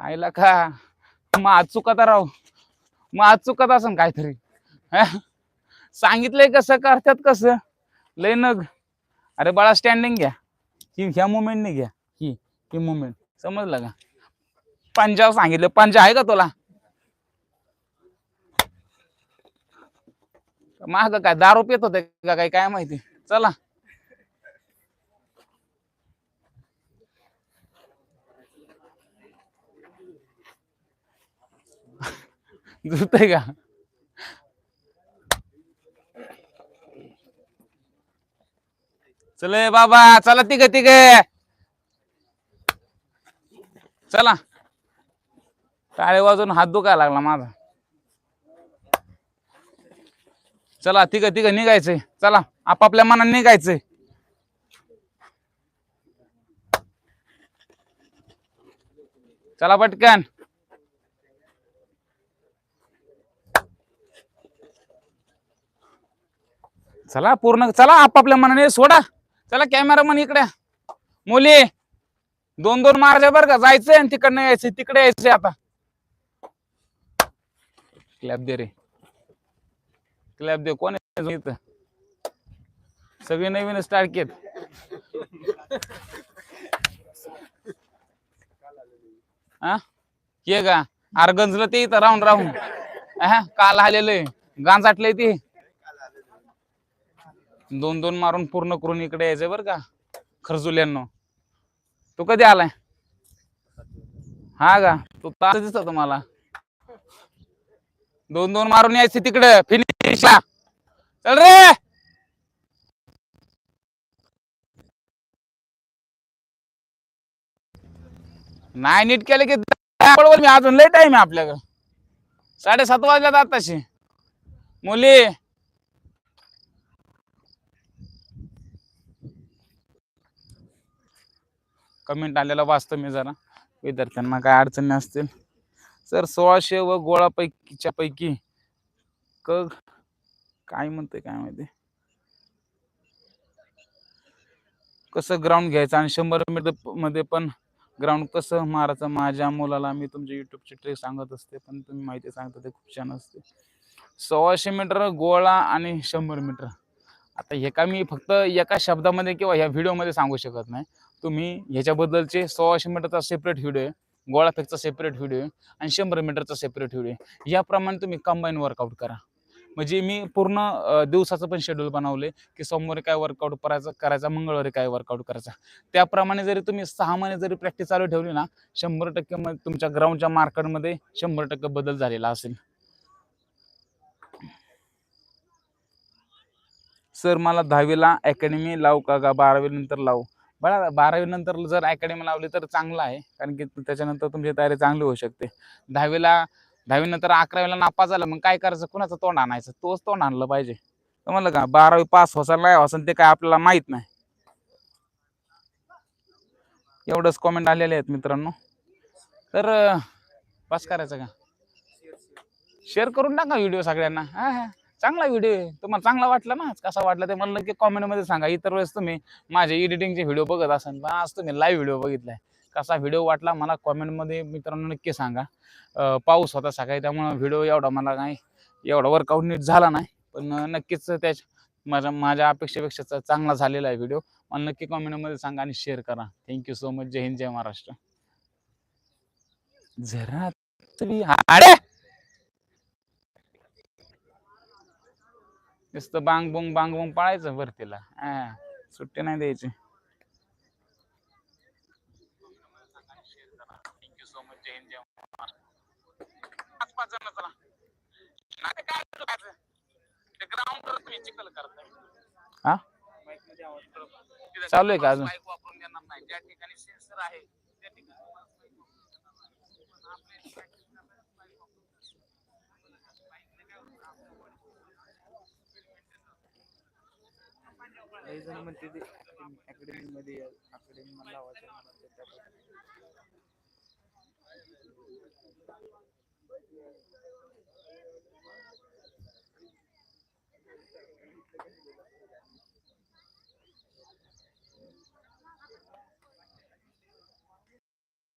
कायला का? मग आज चुकत राव. मग आज चुकत असन काहीतरी. सांगितलंय कसं करतात कसं? लय नग. अरे बाळा स्टँडिंग घ्या. ही ह्या मुमेंटने घ्या. ही ही मुमेंट समजलं का? पंजाब सांगितलं. पंजा आहे का तुला? माग काय दारू पेत होते का काय? काय माहिती? चला. झुतय का? चले बाबा चला तिघ तिघ. चला. टाळे वाजून हात दुखायला लागला माझा. चला तिघ तिघ निघायचंय. चला आपापल्या मनाने निघायचंय. चला पटकन. चला पूर्ण चला आपापल्या मनाने सोडा. चला कॅमेरामन इकडे. मुली दोन दोन मारायचे बरं का. जायचंय आणि तिकडनं यायचंय तिकडे यायचंय आता. क्लॅप दे रे. क्लॅप दे. कोण आहे सगळे नवीन स्टार्ट केत हा? ये का अरे ते इथं राहून राहून. हा काल आलेलं गांजाटलंय ते. दोन दोन मारून पूर्ण करून इकडे यायचंय बरं का. खरजुल्यांनो. तू कधी आलाय? हा का? तू तास दिसतो तुम्हाला. दोन दोन मारून यायचे तिकडे. फिनिशला चल रे! नाही नीट केलं की मी अजून लय टाइम आहे आपल्याकडं. साडेसात वाजल्यात आताशी. मुली! कमेंट आलेला वाचतो मी जरा. विद्यार्थ्यांना काय अडचणी असतील. सर सोळाशे व गोळापैकीच्या पैकी क काय म्हणते काय माहिती? कसं ग्राउंड घ्यायचं आणि शंभर मीटरमध्ये पण ग्राउंड कसं मारायचं? माझ्या मुलाला मी तुमच्या युट्यूबची ट्रिक सांगत असते पण तुम्ही माहिती सांगता ते खूप छान असते. सोळाशे मीटर गोळा आणि शंभर मीटर आता हे का मी फक्त एका शब्दामध्ये किंवा ह्या व्हिडिओमध्ये सांगू शकत नाही. तुम्ही ह्याच्याबद्दलचे सोळाशे मीटरचा सेपरेट व्हिडिओ आहे गोळा फेकचा सेपरेट व्हिडिओ आहे आणि शंभर मीटरचा सेपरेट व्हिडिओ आहे. याप्रमाणे तुम्ही कंबाईन वर्कआउट करा. म्हणजे मी पूर्ण दिवसाचं पण शेड्यूल बनवले की सोमवारी काय वर्कआउट करायचं करायचा मंगळवारी काय वर्कआउट करायचा. त्याप्रमाणे जरी तुम्ही सहा महिने जरी प्रॅक्टिस चालू ठेवली ना शंभर टक्के तुमच्या ग्राउंडच्या मार्केटमध्ये शंभर टक्के बदल झालेला असेल. सर मला दहावीला अकॅडमी लावू का का बारावी नंतर लावू. बघा बारावी नंतर जर अकॅडमी लावली तर चांगलं आहे कारण की त्याच्यानंतर तुमची तयारी चांगली होऊ शकते. दहावीला दहावी नंतर अकरावीला नापास झालं मग काय करायचं? कुणाचं तोंड आणायचं? तोच तोंड आणलं पाहिजे. म्हणलं का बारावी पास होसा नाही होसा ते काय आपल्याला माहीत नाही. एवढंच कॉमेंट आलेले आहेत मित्रांनो. तर पास करायचं का? शेअर करून टाका व्हिडिओ सगळ्यांना. हा हा. चांगला व्हिडिओ आहे. तुम्हाला चांगला वाटला ना? कसा वाटला ते म्हणलं की कॉमेंटमध्ये सांगा. इतर वेळेस तुम्ही माझे एडिटिंगचे व्हिडिओ बघत असाल पण आज तुम्ही लाईव्ह व्हिडिओ बघितलाय. कसा व्हिडिओ वाटला मला कॉमेंटमध्ये मित्रांनो नक्की सांगा. पाऊस होता सकाळी त्यामुळं व्हिडिओ एवढा मला नाही एवढा वर्कआउट नीट झाला नाही. पण नक्कीच त्याच्या माझ्या माझ्या अपेक्षेपेक्षा चांगला झालेला आहे व्हिडिओ मला नक्की कॉमेंटमध्ये सांगा आणि शेअर करा. थँक्यू सो मच जय हिंद जय महाराष्ट्र. जरा तरी अरे! नुसतं बांग बोंग बांग बोंग पाळायचं भरतीला हा, सुट्टी नाही द्यायची. हा? चालू आहे का अजून? काही जण म्हणते ते अकॅडमी मध्ये अकॅडमी मला लावायचं